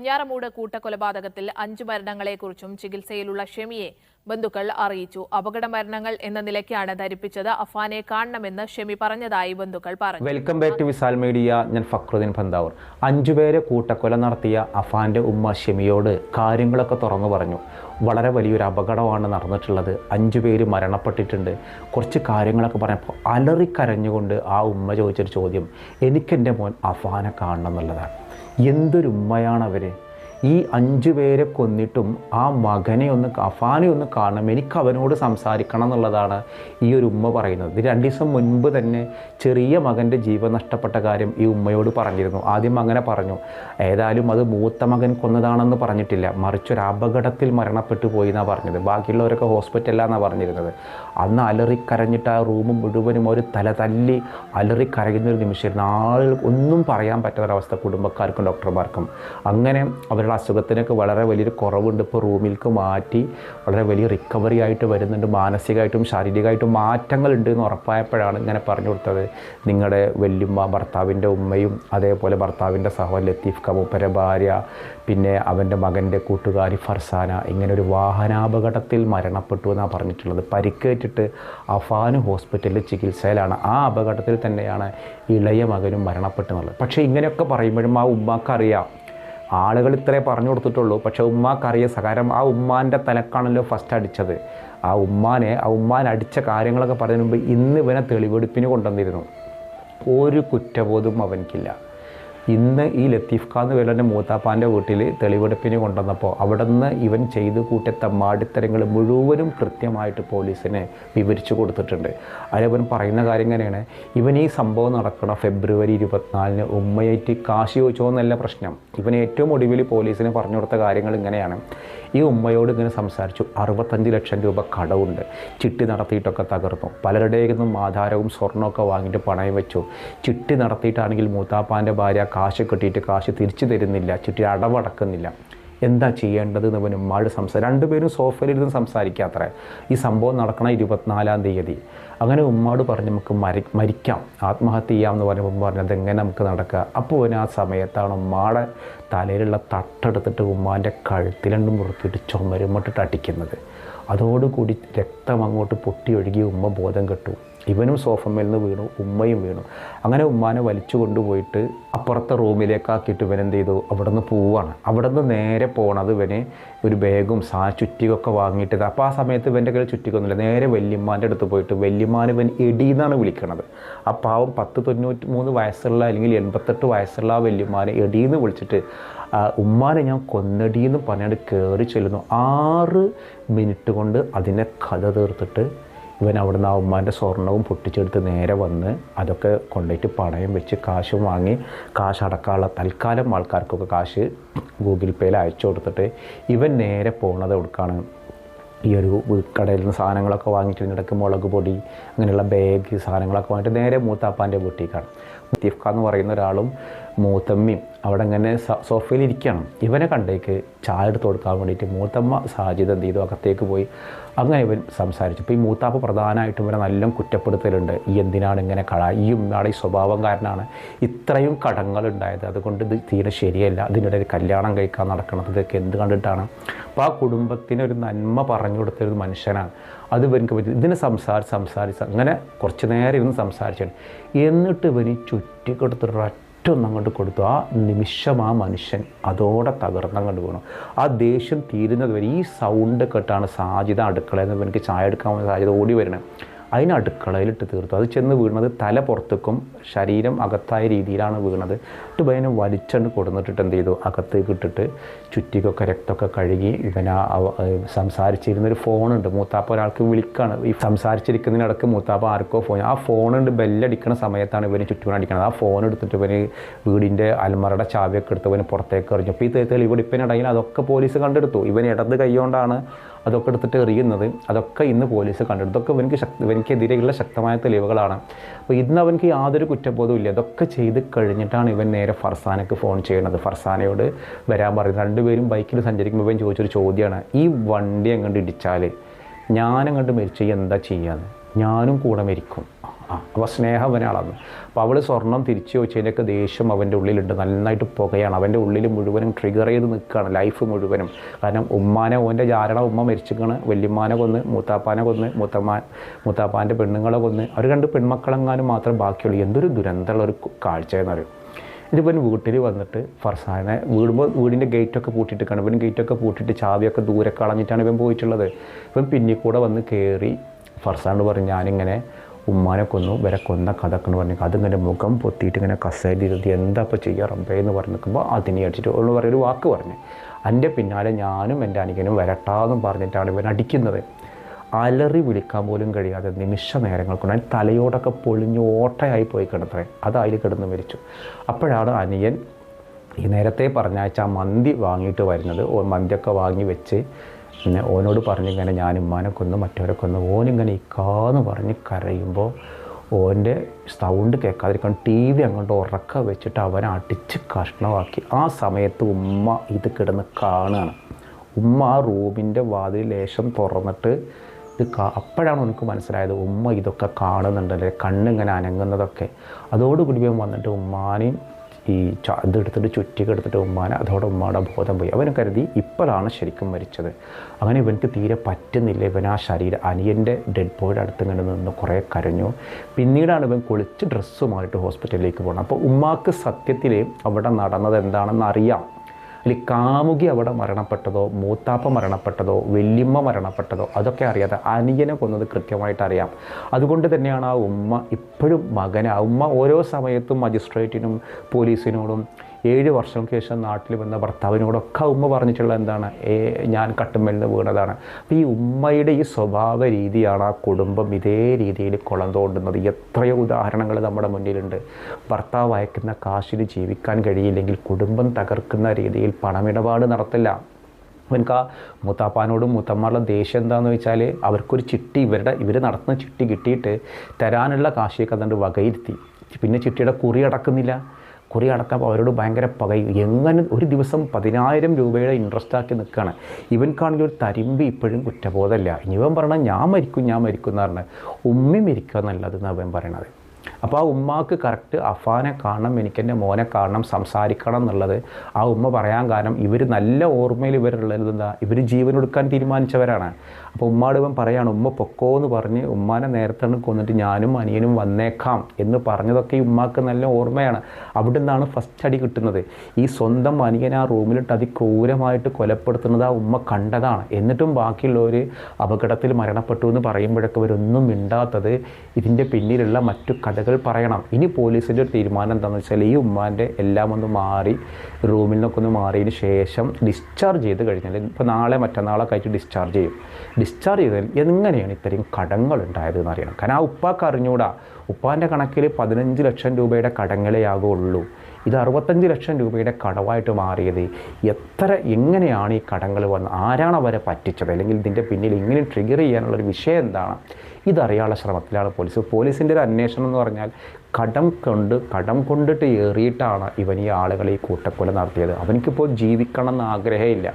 വെഞ്ഞാറമൂട് കൂട്ടക്കൊലപാതകത്തിൽ അഞ്ചു മരണങ്ങളെക്കുറിച്ചും ചികിത്സയിലുള്ള ഷെമിയെ ബന്ധുക്കൾ അറിയിച്ചു. അപകട മരണങ്ങൾ എന്ന നിലയ്ക്കാണ് ധരിപ്പിച്ചത്. അഫാനെ കാണണമെന്ന് ഷെമി പറഞ്ഞതായി ബന്ധുക്കൾ പറഞ്ഞു. Welcome back to Visal media. ഞാൻ ഫക്രുദ്ദീൻ പന്താവൂർ. അഞ്ചുപേരെ കൂട്ടക്കൊല നടത്തിയ അഫാന്റെ ഉമ്മ ഷെമിയോട് കാര്യങ്ങളൊക്കെ തുറന്നു പറഞ്ഞു. വളരെ വലിയൊരു അപകടമാണ് നടന്നിട്ടുള്ളത്. അഞ്ചു പേര് മരണപ്പെട്ടിട്ടുണ്ട്. കുറച്ച് കാര്യങ്ങളൊക്കെ പറഞ്ഞപ്പോൾ അലറിക്കരഞ്ഞുകൊണ്ട് ആ ഉമ്മ ചോദിച്ചൊരു ചോദ്യം. എനിക്കെന്റെ മോൻ അഫാനെ കാണണം എന്നുള്ളതാണ്. എന്തൊരു ഉമ്മയാണ് അവർ ഈ അഞ്ച് പേരെ കൊന്നിട്ടും ആ മകനെ ഒന്ന് അഫാനെ ഒന്ന് കാണണം. എനിക്ക് അവനോട് സംസാരിക്കണം എന്നുള്ളതാണ് ഈ ഒരു ഉമ്മ പറയുന്നത്. രണ്ടു ദിവസം മുൻപ് തന്നെ ചെറിയ മകന്റെ ജീവൻ നഷ്ടപ്പെട്ട കാര്യം ഈ ഉമ്മയോട് പറഞ്ഞിരുന്നു. ആദ്യം അങ്ങനെ പറഞ്ഞു. ഏതായാലും അത് മൂത്ത മകൻ കൊന്നതാണെന്ന് പറഞ്ഞിട്ടില്ല. മറിച്ചൊരു അപകടത്തിൽ മരണപ്പെട്ടു പോയി എന്നാണ് പറഞ്ഞത്. ബാക്കിയുള്ളവരൊക്കെ ഹോസ്പിറ്റലിലാണെന്നാണ് പറഞ്ഞിരുന്നത്. അന്ന് അലറിക്കരഞ്ഞിട്ട് ആ റൂം മുഴുവനും ഒരു തല തല്ലി അലറിക്കരയുന്ന ഒരു നിമിഷമായിരുന്നു. ആളുകൾ ഒന്നും പറയാൻ പറ്റാത്തൊരവസ്ഥ കുടുംബക്കാർക്കും ഡോക്ടർമാർക്കും. അങ്ങനെ അവരുടെ അസുഖത്തിനൊക്കെ വളരെ വലിയൊരു കുറവുണ്ട്. ഇപ്പോൾ റൂമിലേക്ക് മാറ്റി വളരെ വലിയ റിക്കവറി ആയിട്ട് വരുന്നുണ്ട്. മാനസികമായിട്ടും ശാരീരികമായിട്ടും മാറ്റങ്ങളുണ്ട് എന്ന് ഉറപ്പായപ്പോഴാണ് ഇങ്ങനെ പറഞ്ഞു കൊടുത്തത്. നിങ്ങളുടെ വല്യമ്മ ഭർത്താവിന്റെ ഉമ്മയും അതേപോലെ ഭർത്താവിന്റെ സഹോദരൻ ലത്തീഫ് കമൂപ്പര ഭാര്യ പിന്നെ അവന്റെ മകന്റെ കൂട്ടുകാരി ഫർസാന ഇങ്ങനെ ഒരു വാഹനാപകടത്തിൽ മരണപ്പെട്ടു എന്നാണ് പറഞ്ഞിട്ടുള്ളത്. പരിക്കേറ്റിട്ട് അഫാന് ഹോസ്പിറ്റലിൽ ചികിത്സയിലാണ്. ആ അപകടത്തിൽ തന്നെയാണ് ഇളയ മകനും മരണപ്പെട്ടെന്നുള്ളത്. പക്ഷേ ഇങ്ങനെയൊക്കെ പറയുമ്പോഴും ആ ഉമ്മാക്കറിയാം ആളുകൾ ഇത്രേ പറഞ്ഞു കൊടുത്തിട്ടുള്ളൂ. പക്ഷേ ഉമ്മാക്കറിയ സകാരം ആ ഉമ്മാന്റെ തലക്കാണല്ലോ ഫസ്റ്റ് അടിച്ചത്. ആ ഉമ്മാനെ ആ ഉമ്മാൻ അടിച്ച കാര്യങ്ങളൊക്കെ പറഞ്ഞതിന് മുമ്പ് ഇന്ന് ഇവനെ തെളിവെടുപ്പിന് കൊണ്ടുവന്നിരുന്നു. ഒരു കുറ്റബോധവും അവനിക്കില്ല. ഇന്ന് ഈ ലത്തീഫ് ഖാൻ എന്ന് പേരുടെ മൂത്താപ്പാന്റെ വീട്ടിൽ തെളിവെടുപ്പിന് കൊണ്ടുവന്നപ്പോൾ അവിടെ നിന്ന് ഇവൻ ചെയ്തു കൂട്ടിയ മാടിത്തരങ്ങൾ മുഴുവനും കൃത്യമായിട്ട് പോലീസിനെ വിവരിച്ചു കൊടുത്തിട്ടുണ്ട്. അതിലവൻ പറയുന്ന കാര്യം ഇങ്ങനെയാണ്. ഇവൻ ഈ സംഭവം നടക്കണം ഫെബ്രുവരി ഇരുപത്തിനാലിന് ഉമ്മയേറ്റി കാശ് ചോദിച്ചോ എന്നല്ല പ്രശ്നം. ഇവൻ ഏറ്റവും ഒടുവിൽ പോലീസിന് പറഞ്ഞു കൊടുത്ത കാര്യങ്ങൾ ഇങ്ങനെയാണ്. ഈ ഉമ്മയോട് ഇങ്ങനെ സംസാരിച്ചു. അറുപത്തഞ്ച് ലക്ഷം രൂപ കടവുണ്ട്. ചിട്ടി നടത്തിയിട്ടൊക്കെ തകർന്നു. പലരുടെയും ആധാരവും സ്വർണമൊക്കെ വാങ്ങിയിട്ട് പണയം വെച്ചു. ചിട്ടി നടത്തിയിട്ടാണെങ്കിൽ മൂത്താപ്പാന്റെ ഭാര്യ കാശ് കിട്ടിയിട്ട് കാശ് തിരിച്ചു തരുന്നില്ല ചുറ്റി അടവടക്കുന്നില്ല. എന്താ ചെയ്യേണ്ടത് എന്ന് ഇവൻ ഉമ്മാട് സംസാരം രണ്ടുപേരും സോഫയിലിരുന്ന് സംസാരിക്കാത്രേ. ഈ സംഭവം നടക്കണം ഇരുപത്തിനാലാം തീയതി. അങ്ങനെ ഉമ്മാട് പറഞ്ഞ് നമുക്ക് മരി മരിക്കാം. ആത്മഹത്യ ചെയ്യാം എന്ന് പറഞ്ഞപ്പോൾ ഉമ്മ പറഞ്ഞു അതെങ്ങനെ നമുക്ക് നടക്കുക? അപ്പോൾ അവന് ആ സമയത്താണ് ഉമ്മാടെ തലയിലുള്ള തട്ടെടുത്തിട്ട് ഉമ്മാന്റെ കഴുത്തിലണ്ടും മുറുക്കിയിട്ട് ചുമരുമട്ടിട്ട് അടിക്കുന്നത്. അതോടുകൂടി രക്തം അങ്ങോട്ട് പൊട്ടി ഒഴുകി ഉമ്മ ബോധം കെട്ടു. ഇവനും സോഫമ്മയിൽ നിന്ന് വീണു ഉമ്മയും വീണു. അങ്ങനെ ഉമ്മാനെ വലിച്ചു കൊണ്ടുപോയിട്ട് അപ്പുറത്തെ റൂമിലേക്കാക്കിയിട്ട് ഇവൻ എന്ത് ചെയ്തു? അവിടെ നിന്ന് പോവുകയാണ് അവിടെ നിന്ന് നേരെ പോണത് ഇവന് ഒരു ബാഗും സാ ചുറ്റികൊക്കെ വാങ്ങിയിട്ട് അപ്പോൾ ആ സമയത്ത് ഇവന്റെ കയ്യിൽ ചുറ്റിക്കൊന്നുമില്ല. നേരെ വല്യമ്മാന്റെ അടുത്ത് പോയിട്ട് വല്യമ്മാൻ ഇവൻ എടീന്നാണ് വിളിക്കണത്. ആ പാവം പത്ത് തൊണ്ണൂറ്റി മൂന്ന് വയസ്സുള്ള അല്ലെങ്കിൽ എൺപത്തെട്ട് വയസ്സുള്ള ആ വല്യമ്മാനെ എന്ന് വിളിച്ചിട്ട് ഉമ്മാനെ ഞാൻ കൊന്നടിയെന്ന് പറഞ്ഞാണ്ട് കയറി ചെല്ലുന്നു. ആറ് മിനിറ്റ് കൊണ്ട് അതിനെ കഥ തീർത്തിട്ട് ഇവൻ അവിടുന്ന് ആ ഉമ്മാന്റെ സ്വർണവും പൊട്ടിച്ചെടുത്ത് നേരെ വന്ന് അതൊക്കെ കൊണ്ടുപോയിട്ട് പണയം വെച്ച് കാശും വാങ്ങി കാശ് അടക്കാനുള്ള തൽക്കാലം ആൾക്കാർക്കൊക്കെ കാശ് ഗൂഗിൾ പേയിൽ അയച്ചു കൊടുത്തിട്ട് ഇവൻ നേരെ പോണത് എവിടേക്കാണ്? ഈ ഒരു കടയിൽ നിന്ന് സാധനങ്ങളൊക്കെ വാങ്ങിയിട്ട് ഇടയ്ക്ക് മുളക് പൊടി അങ്ങനെയുള്ള ബാഗ് സാധനങ്ങളൊക്കെ വാങ്ങിയിട്ട് നേരെ മൂത്താപ്പാന്റെ വീട്ടിലേക്കാണ് ലത്തീഫ് എന്ന് പറയുന്ന ഒരാളും മൂത്തമ്മയും അവിടെ അങ്ങനെ സോഫയിൽ ഇരിക്കണം. ഇവനെ കണ്ടേക്ക് ചായ എടുത്ത് കൊടുക്കാൻ വേണ്ടിയിട്ട് മൂത്തമ്മ സാജിദ് എന്ത് ചെയ്തു? അകത്തേക്ക് പോയി. അങ്ങനെ ഇവൻ സംസാരിച്ചു. ഇപ്പോൾ ഈ മൂത്താപ്പ് പ്രധാനമായിട്ടും ഇവരെ നല്ല കുറ്റപ്പെടുത്തലുണ്ട്. ഈ എന്തിനാണ് ഇങ്ങനെ കട ഈ ഉമ്മയുടെ ഈ സ്വഭാവം കാരനാണ് ഇത്രയും കടങ്ങളുണ്ടായത്. അതുകൊണ്ട് ഇത് തീരെ ശരിയല്ല. അതിനിടയിൽ കല്യാണം കഴിക്കാൻ നടക്കുന്നത് ഇതൊക്കെ എന്ത് കണ്ടിട്ടാണ്? അപ്പോൾ ആ കുടുംബത്തിന് ഒരു നന്മ പറഞ്ഞു കൊടുത്തൊരു മനുഷ്യനാണ്. അത് ഇവനിക്ക് പറ്റി ഇതിനെ സംസാരിച്ച് സംസാരിച്ച് അങ്ങനെ കുറച്ച് നേരം ഇരുന്ന് സംസാരിച്ചാണ് എന്നിട്ട് ഇവന് ചുറ്റിക്കൊടുത്തൊരു ഒറ്റ അങ്ങോട്ട് കൊടുത്തു. ആ നിമിഷം ആ മനുഷ്യൻ അതോടെ തകർന്നങ്ങോട്ട് പോകണം ആ ദേഷ്യം തീരുന്നത് വരെ ഈ സൗണ്ട് കേട്ടാണ് സാജിത അടുക്കളയിൽ നിന്ന് എനിക്ക് ചായ എടുക്കാൻ സാധ്യത ഓടി വരണേ. അതിന് അടുക്കളയിലിട്ട് തീർത്തു. അത് ചെന്ന് വീണത് തല പുറത്തേക്കും ശരീരം അകത്തായ രീതിയിലാണ് വീണത്. എന്നിട്ട് ഇവനെ വലിച്ചണ്ട് കൊടുന്നിട്ടിട്ട് എന്ത് ചെയ്തു? അകത്തേക്ക് ഇട്ടിട്ട് ചുറ്റിക്കൊക്കെ രക്തമൊക്കെ കഴുകി ഇവനെ സംസാരിച്ചിരുന്നൊരു ഫോണുണ്ട്. മൂത്താപ്പ ഒരാൾക്ക് വിളിക്കാണ്. ഈ സംസാരിച്ചിരിക്കുന്നതിനിടക്ക് മൂത്താപ്പ ആർക്കോ ഫോൺ ആ ഫോണുണ്ട് ബെല്ലടിക്കുന്ന സമയത്താണ് ഇവന് ചുറ്റും അടിക്കുന്നത് ആ ഫോൺ എടുത്തിട്ട് ഇവന് വീടിന്റെ അൽമറയുടെ ചാവിയൊക്കെ എടുത്ത് ഇവന് പുറത്തേക്ക് എറിഞ്ഞു. അപ്പോൾ ഈ തെളിവെടുപ്പിനിടയിൽ അതൊക്കെ പോലീസ് കണ്ടെടുത്തു. ഇവൻ ഇടത് കൈ കൊണ്ടാണ് അതൊക്കെ എടുത്തിട്ട് എറിയുന്നത്. അതൊക്കെ ഇന്ന് പോലീസ് കണ്ടെടുത്തു. അതൊക്കെ ഇവനിക്ക് ശക്തി ഇവനിക്കെതിരെയുള്ള ശക്തമായ തെളിവുകളാണ്. അപ്പോൾ ഇന്ന് അവനക്ക് യാതൊരു കുറ്റബോധവും ഇല്ല. ഇതൊക്കെ ചെയ്ത് കഴിഞ്ഞിട്ടാണ് ഇവൻ നേരെ ഫർസാനക്ക് ഫോൺ ചെയ്യുന്നത് ഫർസാനയോട് വരാൻ പറയുന്നത്. രണ്ടുപേരും ബൈക്കിൽ സഞ്ചരിക്കുമ്പോൾ ഇവൻ ചോദിച്ചൊരു ചോദ്യമാണ് ഈ വണ്ടി അങ്ങോട്ട് ഇടിച്ചാൽ ഞാനങ്ങോട്ട് മരിച്ചു എന്താ ചെയ്യാന്ന്? ഞാനും കൂടെ മരിക്കും. അപ്പോൾ സ്നേഹം അവനെ അളന്നു. അപ്പോൾ അവൾ സ്വർണം തിരിച്ചു ചോദിച്ചതിന്റെയൊക്കെ ദേഷ്യം അവന്റെ ഉള്ളിലുണ്ട്. നന്നായിട്ട് പുകയാണ്. അവന്റെ ഉള്ളിൽ മുഴുവനും ട്രിഗർ ചെയ്ത് നിൽക്കുകയാണ് ലൈഫ് മുഴുവനും. കാരണം ഉമ്മാനെ ഓന്റെ ജാരണ ഉമ്മ മരിച്ചിരിക്കണ്. വല്യമ്മാനെ കൊന്ന് മൂത്താപ്പാനെ കൊന്ന് മൂത്തമ്മാൻ മൂത്താപ്പാന്റെ പെണ്ണുങ്ങളെ കൊന്ന്. അവർ രണ്ട് പെൺമക്കളെങ്ങാനും മാത്രം ബാക്കിയുള്ളൂ. എന്തൊരു ദുരന്തമുള്ള ഒരു കാഴ്ചയെന്ന് പറയും ഇതിവൻ വീട്ടിൽ വന്നിട്ട് ഫർസാനെ വീടുമ്പോൾ വീടിന്റെ ഗേറ്റൊക്കെ പൂട്ടിയിട്ടാണ് ഇവൻ ഗേറ്റൊക്കെ പൂട്ടിയിട്ട് ചാവിയൊക്കെ ദൂരെ കളഞ്ഞിട്ടാണ് ഇവൻ പോയിട്ടുള്ളത്. ഇവൻ പിന്നിൽ കൂടെ വന്ന് കയറി ഫർസാനോട് പറഞ്ഞു ഞാനിങ്ങനെ ഉമ്മാനെ കൊന്നു വരെ കൊന്ന കഥക്കെന്ന് പറഞ്ഞു അതിങ്ങനെ മുഖം പൊത്തിയിട്ട് ഇങ്ങനെ കസേരി ഇരുത്തി എന്താ ഇപ്പോൾ ചെയ്യുക റബ്ബേ എന്ന് പറഞ്ഞു നിൽക്കുമ്പോൾ അതിനെ അടിച്ചിട്ട് ഒന്ന് പറയുന്ന വാക്ക് പറഞ്ഞു. എന്റെ പിന്നാലെ ഞാനും എന്റെ അനികനും വരട്ടാന്നും പറഞ്ഞിട്ടാണ് ഇവൻ അടിക്കുന്നത്. അലറി വിളിക്കാൻ പോലും കഴിയാതെ നിമിഷ നേരങ്ങൾ കൊണ്ട് തലയോടൊക്കെ പൊളിഞ്ഞ് ഓട്ടയായി പോയി കിടത്തേ അത് അതിൽ കിടന്ന് മരിച്ചു. അപ്പോഴാണ് അനിയൻ ഈ നേരത്തെ പറഞ്ഞയച്ച മന്തി വാങ്ങിയിട്ട് വരുന്നത്. മന്തിയൊക്കെ വാങ്ങി വെച്ച് പിന്നെ ഓനോട് പറഞ്ഞിങ്ങനെ ഞാൻ ഉമ്മാനെ കൊന്നു മറ്റവരെ കൊന്നു. ഓനിങ്ങനെ ഇക്കാന്ന് പറഞ്ഞ് കരയുമ്പോൾ ഓന്റെ സൗണ്ട് കേൾക്കാതിരിക്കാൻ ടി വി അങ്ങോട്ട് ഉറക്ക വെച്ചിട്ട് അവനെ അടിച്ച് കഷ്ണമാക്കി. ആ സമയത്ത് ഉമ്മ ഇത് കിടന്ന് കാണുകയാണ് ഉമ്മ ആ റൂമിന്റെ വാതിൽ ലേശം തുറന്നിട്ട് ഇത് കാ അപ്പോഴാണ് എനിക്ക് മനസ്സിലായത് ഉമ്മ ഇതൊക്കെ കാണുന്നുണ്ടല്ലേ കണ്ണിങ്ങനെ അനങ്ങുന്നതൊക്കെ. അതോടുകൂടി വന്നിട്ട് ഉമ്മാനെയും ഈ ഇതെടുത്തിട്ട് ചുറ്റിക്ക് എടുത്തിട്ട് ഉമ്മാനെ അതോടെ ഉമ്മയുടെ ബോധം പോയി. അവനും കരുതി ഇപ്പോഴാണ് ശരിക്കും മരിച്ചത്. അങ്ങനെ ഇവനക്ക് തീരെ പറ്റുന്നില്ല. ഇവൻ ആ ശരീരം അനിയന്റെ ഡെഡ് ബോയുടെ അടുത്ത് ഇങ്ങനെ നിന്ന് കുറേ കരഞ്ഞു. പിന്നീടാണ് ഇവൻ കുളിച്ച് ഡ്രസ്സുമായിട്ട് ഹോസ്പിറ്റലിലേക്ക് പോകുന്നത് അപ്പോൾ ഉമ്മാക്ക് സത്യത്തിൽ അവിടെ നടന്നത് എന്താണെന്ന് അറിയാം അല്ലെങ്കിൽ കാമുകി അവിടെ മരണപ്പെട്ടതോ മൂത്താപ്പ മരണപ്പെട്ടതോ വല്യമ്മ മരണപ്പെട്ടതോ അതൊക്കെ അറിയാതെ അനിയനെ കൊന്നത് കൃത്യമായിട്ട് അറിയാം. അതുകൊണ്ട് തന്നെയാണ് ആ ഉമ്മ ഇപ്പോഴും മകനെ. ഉമ്മ ഓരോ സമയത്തും മജിസ്ട്രേറ്റിനും പോലീസിനോടും ഏഴ് വർഷങ്ങൾക്ക് ശേഷം നാട്ടിൽ വന്ന ഭർത്താവിനോടൊക്കെ ഉമ്മ പറഞ്ഞിട്ടുള്ള എന്താണ്? ഞാൻ കട്ടുമ്മലിൽ നിന്ന് വീണതാണ്. അപ്പോൾ ഈ ഉമ്മയുടെ ഈ സ്വഭാവ രീതിയാണ് ആ കുടുംബം ഇതേ രീതിയിൽ കുളം തോണ്ടുന്നത്. എത്രയോ ഉദാഹരണങ്ങൾ നമ്മുടെ മുന്നിലുണ്ട്. ഭർത്താവ് അയക്കുന്ന കാശിന് ജീവിക്കാൻ കഴിയില്ലെങ്കിൽ കുടുംബം തകർക്കുന്ന രീതിയിൽ പണമിടപാട് നടത്തില്ല. അവനക്ക് ആ മൂത്താപ്പാനോടും മുത്തമ്മാരുടെ ദേഷ്യം എന്താണെന്ന് വെച്ചാൽ അവർക്കൊരു ചിട്ടി ഇവരുടെ ഇവർ നടത്തുന്ന ചിട്ടി കിട്ടിയിട്ട് തരാനുള്ള കാശിയൊക്കെ അതുകൊണ്ട് വകയിരുത്തി. പിന്നെ ചിട്ടിയുടെ കുറി അടക്കുന്നില്ല. കുറി അടക്കം അവരോട് ഭയങ്കര പകയും എങ്ങനെ ഒരു ദിവസം പതിനായിരം രൂപയുടെ ഇൻട്രസ്റ്റ് ആക്കി നിൽക്കുകയാണ്. ഇവൻക്കാണെങ്കിൽ ഒരു തരിമ്പ് ഇപ്പോഴും കുറ്റബോധമല്ല. ഇനി ഇവൻ പറഞ്ഞാൽ ഞാൻ മരിക്കും ഞാൻ മരിക്കും എന്ന് പറഞ്ഞാൽ ഉമ്മി മരിക്കുക നല്ലതെന്ന് അവൻ പറയണത്. അപ്പോൾ ആ ഉമ്മാക്ക് കറക്റ്റ് അഫാനെ കാണണം എനിക്കെന്റെ മോനെ കാണണം സംസാരിക്കണം എന്നുള്ളത്. ആ ഉമ്മ പറയാൻ കാരണം ഇവർ നല്ല ഓർമ്മയിൽ ഇവരുള്ളത് എന്താ? ഇവർ ജീവൻ എടുക്കാൻ തീരുമാനിച്ചവരാണ്. അപ്പോൾ ഉമ്മാട് ഇവൻ പറയാണ് ഉമ്മ പൊക്കോ എന്ന് പറഞ്ഞ് ഉമ്മാനെ നേരത്തെ കൊന്നിട്ട് ഞാനും അനിയനും വന്നേക്കാം എന്ന് പറഞ്ഞതൊക്കെ ഈ ഉമ്മാക്ക് നല്ല ഓർമ്മയാണ്. അവിടെ നിന്നാണ് ഫസ്റ്റ് അടി കിട്ടുന്നത്. ഈ സ്വന്തം അനിയൻ ആ റൂമിലിട്ട് അതിക്രൂരമായിട്ട് കൊലപ്പെടുത്തുന്നത് ആ ഉമ്മ കണ്ടതാണ്. എന്നിട്ടും ബാക്കിയുള്ളവർ അപകടത്തിൽ മരണപ്പെട്ടു എന്ന് പറയുമ്പോഴൊക്കെ ഇവരൊന്നും മിണ്ടാത്തത് ഇതിന്റെ പിന്നിലുള്ള മറ്റു കഥകൾ പറയണം. ഇനി പോലീസിന്റെ ഒരു തീരുമാനം എന്താണെന്ന് വെച്ചാൽ ഈ ഉമ്മാന്റെ എല്ലാം ഒന്ന് മാറി റൂമിൽ നിന്നൊക്കെ ഒന്ന് മാറിയതിന് ശേഷം ഡിസ്ചാർജ് ചെയ്ത് കഴിഞ്ഞാൽ ഇപ്പോൾ നാളെ മറ്റന്നാളൊക്കെ ആയിട്ട് ഡിസ്ചാർജ് ചെയ്യും. ഡിസ്ചാർജ് ചെയ്താൽ എങ്ങനെയാണ് ഇത്രയും കടങ്ങൾ ഉണ്ടായത് എന്ന് അറിയണം. കാരണം ആ ഉപ്പാക്ക് അറിഞ്ഞൂടാ. ഉപ്പാന്റെ കണക്കിൽ പതിനഞ്ച് ലക്ഷം രൂപയുടെ കടങ്ങളേ ആകുള്ളൂ. ഇത് അറുപത്തഞ്ച് ലക്ഷം രൂപയുടെ കടവായിട്ട് മാറിയത്. എത്ര എങ്ങനെയാണ് ഈ കടങ്ങൾ വന്ന് ആരാണ് അവരെ പറ്റിച്ചത്? അല്ലെങ്കിൽ ഇതിന്റെ പിന്നിൽ ഇങ്ങനെ ട്രിഗർ ചെയ്യാനുള്ളൊരു വിഷയം എന്താണ്? ഇതറിയാനുള്ള ശ്രമത്തിലാണ് പോലീസ്. പോലീസിന്റെ ഒരു അന്വേഷണം എന്ന് പറഞ്ഞാൽ കടം കൊണ്ട് കടം കൊണ്ടിട്ട് ഏറിയിട്ടാണ് ഇവൻ ഈ ആളുകളെ ഈ കൂട്ടക്കൊല നടത്തിയത്. അവനിക്കിപ്പോൾ ജീവിക്കണം എന്ന് ആഗ്രഹമില്ല.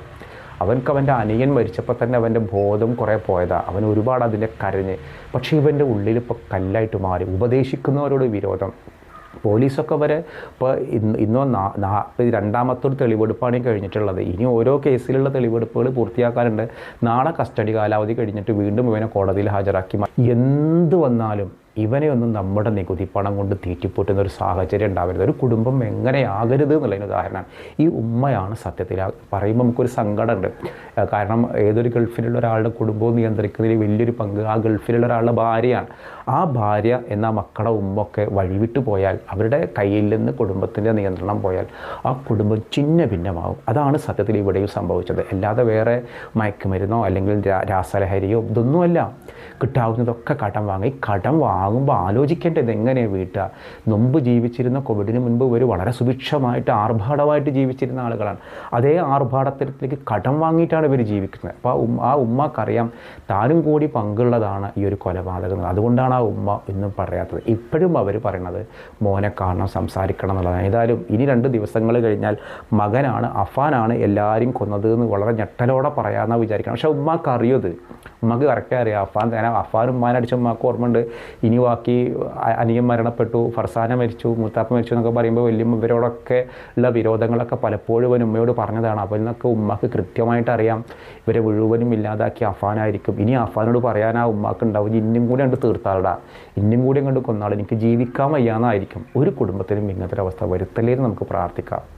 അവൻക്ക് അവന്റെ അനിയൻ മരിച്ചപ്പോൾ തന്നെ അവന്റെ ബോധം കുറേ പോയതാണ് അവൻ ഒരുപാട് അതിനെ കരഞ്ഞ്. പക്ഷേ ഇവന്റെ ഉള്ളിൽ ഇപ്പോൾ കല്ലായിട്ട് മാറി. ഉപദേശിക്കുന്നവരോട് വിരോധം. പോലീസൊക്കെ വരെ ഇപ്പോൾ ഇന്ന് ഇന്നോ നാ നാ ഇപ്പോൾ രണ്ടാമത്തെ ഒരു തെളിവെടുപ്പാണ് കഴിഞ്ഞിട്ടുള്ളത്. ഇനി ഓരോ കേസിലുള്ള തെളിവെടുപ്പുകൾ പൂർത്തിയാക്കാനുണ്ട്. നാളെ കസ്റ്റഡി കാലാവധി കഴിഞ്ഞിട്ട് വീണ്ടും ഇവനെ കോടതിയിൽ ഹാജരാക്കി എന്ത് വന്നാലും ഇവനെ ഒന്നും നമ്മുടെ നികുതി പണം കൊണ്ട് തീറ്റിപ്പൊട്ടുന്ന ഒരു സാഹചര്യം ഉണ്ടാവരുത്. ഒരു കുടുംബം എങ്ങനെയാകരുത് എന്നുള്ളതിന് ഉദാഹരണമാണ്. ഈ ഉമ്മയാണ് സത്യത്തിൽ പറയുമ്പോൾ നമുക്കൊരു സങ്കടമുണ്ട്. കാരണം ഏതൊരു ഗൾഫിലുള്ള ഒരാളുടെ കുടുംബവും നിയന്ത്രിക്കുന്നതിൽ വലിയൊരു പങ്ക് ആ ഗൾഫിലുള്ള ഒരാളുടെ ഭാര്യയാണ്. ആ ഭാര്യ എന്ന മക്കളുടെ ഉമ്മൊക്കെ വഴിവിട്ട് പോയാൽ അവരുടെ കയ്യിൽ നിന്ന് കുടുംബത്തിന്റെ നിയന്ത്രണം പോയാൽ ആ കുടുംബം ചിന്ന ഭിന്നമാകും. അതാണ് സത്യത്തിൽ ഇവിടെയും സംഭവിച്ചത്. അല്ലാതെ വേറെ മയക്കുമരുന്നോ അല്ലെങ്കിൽ രാസലഹരിയോ ഇതൊന്നുമല്ല. കിട്ടാവുന്നതൊക്കെ കടം വാങ്ങി. കടം വാങ്ങുമ്പോൾ ആലോചിക്കേണ്ടത് എങ്ങനെയാണ് വീട്ടുക മുമ്പ് ജീവിച്ചിരുന്ന കോവിഡിന് മുൻപ് ഇവർ വളരെ സുഭിക്ഷമായിട്ട് ആർഭാടമായിട്ട് ജീവിച്ചിരുന്ന ആളുകളാണ്. അതേ ആർഭാടത്തിലേക്ക് കടം വാങ്ങിയിട്ടാണ് ഇവർ ജീവിക്കുന്നത്. അപ്പോൾ ആ ഉമ്മ ആ ഉമ്മക്കറിയാം താനും കൂടി പങ്കുള്ളതാണ് ഈ ഒരു കൊലപാതകം. അതുകൊണ്ടാണ് ആ ഉമ്മ ഇന്നും പറയാത്തത്. ഇപ്പോഴും അവർ പറയണത് മോനെ കാണണം സംസാരിക്കണം എന്നുള്ളതാണ്. ഏതായാലും ഇനി രണ്ട് ദിവസങ്ങൾ കഴിഞ്ഞാൽ മകനാണ് അഫാനാണ് എല്ലാവരും കൊന്നത് എന്ന് വളരെ ഞെട്ടലോടെ പറയാമെന്നാണ് വിചാരിക്കണം. പക്ഷേ ഉമ്മാക്ക് അറിയത് ഉമ്മക്ക് കറക്റ്റ് അറിയാം. അഫാൻ കാരണം അഫാൻ ഉമ്മാനടിച്ച ഉമ്മാക്ക് ഓർമ്മയുണ്ട്. ഇനി ബാക്കി അനിയൻ മരണപ്പെട്ടു ഫർസാന മരിച്ചു മുത്താപ്പ മരിച്ചു എന്നൊക്കെ പറയുമ്പോൾ വലിയ ഇവരോടൊക്കെ ഉള്ള വിരോധങ്ങളൊക്കെ പലപ്പോഴും ഇവൻ ഉമ്മയോട് പറഞ്ഞതാണ്. അപ്പോൾ എന്നൊക്കെ ഉമ്മക്ക് കൃത്യമായിട്ട് അറിയാം. ഇവരെ മുഴുവനും ഇല്ലാതാക്കി അഫാനായിരിക്കും ഇനി അഫാനോട് പറയാൻ ആ ഉമ്മാക്ക് ഉണ്ടാവും. ഇനി ഇന്നും കൂടി കണ്ട് തീർത്താളടാ ഇന്നും കൂടി കണ്ട് കൊന്നാൾ എനിക്ക് ജീവിക്കാൻ വയ്യാന്നായിരിക്കും. ഒരു കുടുംബത്തിനും ഇങ്ങനത്തെ ഒരു അവസ്ഥ വരുത്തലേന്ന് നമുക്ക് പ്രാർത്ഥിക്കാം.